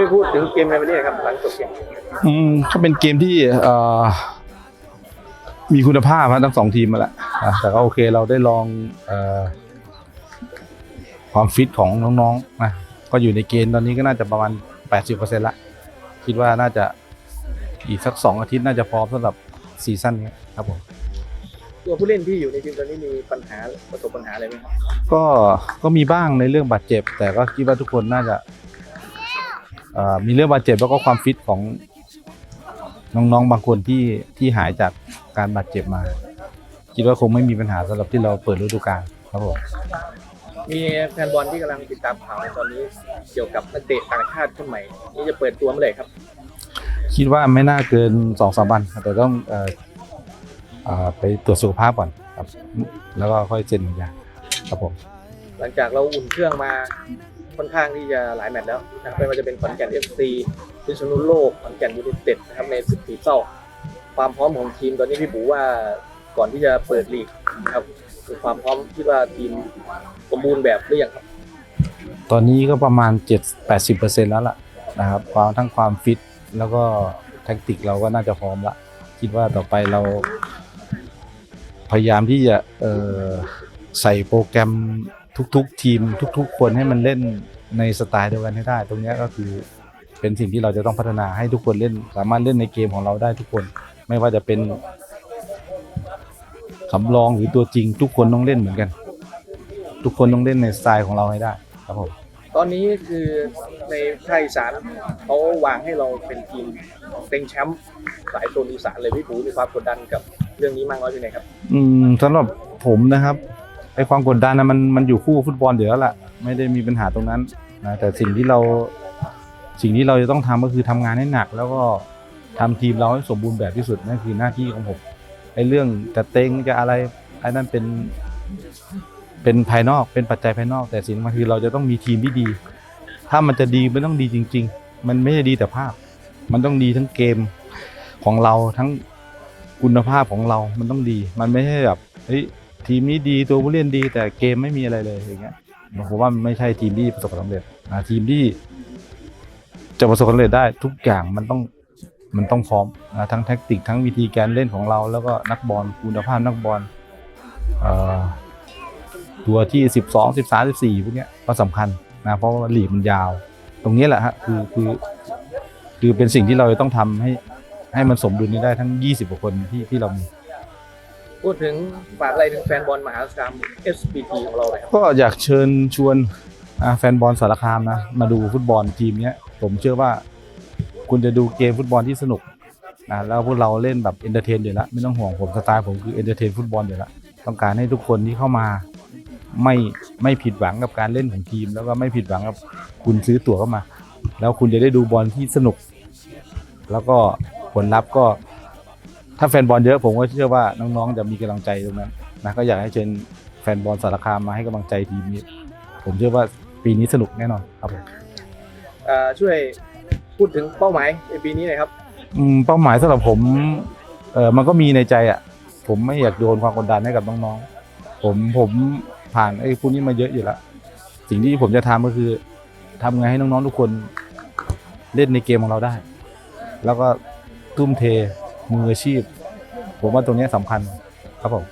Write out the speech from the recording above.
ช่วยพูดถึงเกมในวันนี้หน่อยครับหลังจบเกมอืมก็เป็นเกมที่เอ่อมีคุณภาพครับทั้งสองทีมมาแล้วอะแต่ก็โอเคเราได้ลองเอ่อความฟิตของน้องๆนะก็อยู่ในเกณฑ์ตอนนี้ก็น่าจะประมาณ 80%ละคิดว่าน่าจะอีกสักสองอาทิตย์น่าจะพร้อมสำหรับซีซั่นนี้ครับผม ตัวผู้เล่นที่อยู่ในทีมตอนนี้มีปัญหาประสบปัญหาอะไรไหมครับก็ก็มีบ้างในเรื่องบาดเจ็บ แต่ก็คิดว่าทุกคนน่าจะเอ่อ มีเรื่องบาดเจ็บแล้วก็ความฟิตของน้องๆบางคนที่ที่หายจากการบาดเจ็บมา คิดว่าคงไม่มีปัญหาสำหรับที่เราเปิดฤดูกาลครับผมมีแฟนบอลที่กำลังติดตามข่าวในตอนนี้เกี่ยวกับนักเตะต่างชาติคนใหม่นี่จะเปิดตัวเมื่อไหร่ครับ คิดว่าไม่น่าเกินสองสามวันแต่ต้องเอ่อเอ่อไปตรวจสุขภาพก่อนครับ แล้วก็ค่อยเซ็นสัญญาครับผม หลังจากเราอุ่นเครื่องมา ค่อนข้างที่จะหลายแมตช์แล้วนะครับไม่ว่าจะเป็นขอนแก่นเอฟซีพิษณุโลกขอนแก่นยูไนเต็ดนะครับในศึกสีเศร้า ความพร้อมของทีมตอนนี้พี่บูว่าก่อนที่จะเปิดลีกนะครับคือความพร้อมคิดว่าทีมสมบูรณ์แบบหรือยังครับ ตอนนี้ก็ประมาณ 7-80%แล้วล่ะนะครับความทั้งความฟิตแล้วก็แท็กติกเราก็น่าจะพร้อมละคิดว่าต่อไปเรา พยายามที่จะใส่โปรแกรม ทุกๆ ทีมทุก ๆ คนให้มันเล่นในสไตล์เดียวกันให้ได้ ตรงเนี้ยก็คือเป็นสิ่งที่เราจะต้องพัฒนาให้ทุกคนเล่น สามารถเล่นในเกมของเราได้ทุกคน ไม่ว่าจะเป็นสำรองหรือตัวจริง ทุกคนต้องเล่นเหมือนกัน ทุกคนต้องเล่นในสไตล์ของเราให้ได้ครับผมตอนนี้คือในภาคอีสานเขาวางให้เราเป็นทีมเต็งแชมป์สายโซนอีสานเลยพี่ปูมีความกดดันกับเรื่องนี้มากน้อยเพียงไหนครับ อืมสำหรับผมนะครับ ไอความกดดันนะมันมันอยู่คู่ฟุตบอลอยู่แล้วล่ะไม่ได้มีปัญหาตรงนั้นนะแต่สิ่งที่เราสิ่งที่เราจะต้องทำก็คือทำงานให้หนัก แล้วก็ทำทีมเราให้สมบูรณ์แบบที่สุดนั่นคือหน้าที่ของผมไอเรื่องจะเต็งจะอะไรไอ้นั่นเป็นเป็นภายนอกเป็นปัจจัยภายนอก แต่สิ่งสำคัญคือเราจะต้องมีทีมที่ดี ถ้ามันจะดีมันต้องดีจริง ๆ มันไม่ใช่ดีแต่ภาพ มันต้องดีทั้งเกมของเราทั้งคุณภาพของเรา มันต้องดี มันไม่ใช่แบบเฮ้ย ทีมนี้ดีตัวผู้เล่นดี แต่เกมไม่มีอะไรเลยอย่างเงี้ยผมว่ามันไม่ใช่ทีมที่ประสบความสำเร็จนะทีมที่จะประสบความสำเร็จได้ทุกอย่างมันต้องมันต้องพร้อมนะทั้งแท็กติกทั้งวิธีการเล่นของเรา แล้วก็นักบอลคุณภาพนักบอลตัวที่สิบสองสิบสามสิบสี่พวกนี้ก็สำคัญนะเพราะว่าลีกมันยาว ตรงนี้แหละฮะคือคือคือเป็นสิ่งที่เราจะต้องทำให้ให้มันสมดุลนี้ได้ทั้ง 20กว่าคนที่ที่เรามี พูดถึงฝากอะไรถึงแฟนบอลมหาสารคาม SPT ของเราเลยครับก็อยากเชิญชวนอ่าแฟนบอลสารคามนะ มาดูฟุตบอลทีมเนี้ย ผมเชื่อว่า คุณจะดูเกมฟุตบอลที่สนุกนะแล้วพวกเราเล่นแบบเอนเตอร์เทนอยู่แล้วไม่ต้องห่วงผมสไตล์ผมคือเอนเตอร์เทนฟุตบอลอยู่แล้วต้องการให้ทุกคนที่เข้ามา ไม่ไม่ผิดหวังกับการเล่นของทีม แล้วก็ไม่ผิดหวังกับคุณซื้อตั๋วเข้ามา แล้วคุณจะได้ดูบอลที่สนุก แล้วก็ผลลัพธ์ก็ ถ้าแฟนบอลเยอะผมก็เชื่อว่าน้องๆจะมีกำลังใจตรงนั้นนะก็อยากให้เชิญแฟนบอลสารคามมาให้กำลังใจทีมนี้ ผมเชื่อว่าปีนี้สนุกแน่นอนครับผมเอ่อช่วยพูดถึงเป้าหมายในปีนี้หน่อยครับอืมเป้าหมายสำหรับผมเออมันก็มีในใจอะ ผมไม่อยากโยนความกดดันให้กับน้องๆผมผมผ่านไอ้พวกนี้มาเยอะอยู่แล้วสิ่งที่ผมจะทำก็คือทำไงให้น้องๆทุกคนเล่นในเกมของเราได้ แล้วก็ทุ่มเท มืออาชีพ ผมว่าตรงนี้สำคัญครับผม